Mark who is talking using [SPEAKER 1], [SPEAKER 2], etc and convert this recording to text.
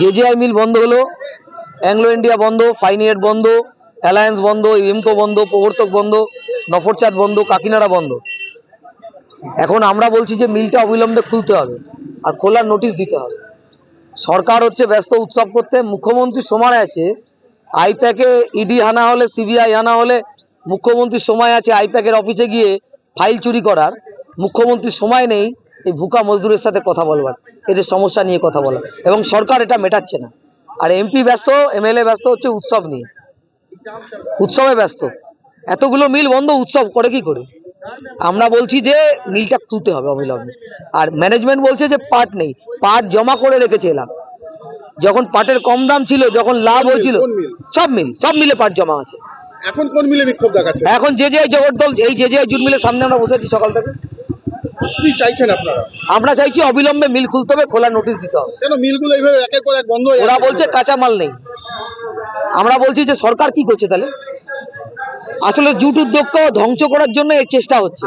[SPEAKER 1] জেজেআই মিল বন্ধ হলো Anglo India বন্ধ ফাইনিয়েট বন্ধ অ্যালায়েন্স বন্ধ ইমকো বন্ধ প্রবর্তক বন্ধ নফরচাঁদ বন্ধ কাকিনাড়া বন্ধ। এখন আমরা বলছি যে মিলটা অবিলম্বে খুলতে হবে আর খোলার নোটিশ দিতে হবে। সরকার হচ্ছে ব্যস্ত উৎসব করতে, মুখ্যমন্ত্রী সময় আছে আইপ্যাকে ইডি হানা হলে সিবিআই হানা হলে মুখ্যমন্ত্রীর সময় আছে আইপ্যাকের অফিসে গিয়ে ফাইল চুরি করার। মুখ্যমন্ত্রীর সময় নেই এই ভুকা মজদুরের সাথে কথা বলবার এদের সমস্যা নিয়ে কথা বলা এবং সরকার এটা মেটাচ্ছে না। আর এমপি ব্যস্ত এমএলএ ব্যস্ত হচ্ছে উৎসব নিয়ে। উৎসবে ব্যস্ত। এতগুলো মিল বন্ধ উৎসব করে কি করে? আমরা বলছি যে মিলটা খুলতে হবে অবিলম্বে। আর ম্যানেজমেন্ট বলছে যে পাট নেই পাট জমা করে রেখেছে এলাম। যখন পাটের কম দাম ছিল যখন লাভ হয়েছিল সব মিল সব মিলে পাট জমা আছে।
[SPEAKER 2] এখন কোন মিলে বিক্ষোভ দেখাচ্ছে?
[SPEAKER 1] এখন যে যে জগদ্দল এই যে যে জুট মিলের সামনে আমরা বসে আছি সকাল থেকে।
[SPEAKER 2] কি চাইছেন আপনারা?
[SPEAKER 1] আমরা চাইছি অবিলম্বে মিল খুলতে হবে খোলা নোটিশ দিতে হবে।
[SPEAKER 2] কেন মিলগুলো এইভাবে একের পর এক বন্ধ
[SPEAKER 1] ওরা বলছে কাঁচা মাল নেই। আমরা বলছি যে সরকার কি করছে তাহলে? আসলে জুট উদ্যোগকে ধ্বংস করার জন্য এর চেষ্টা হচ্ছে।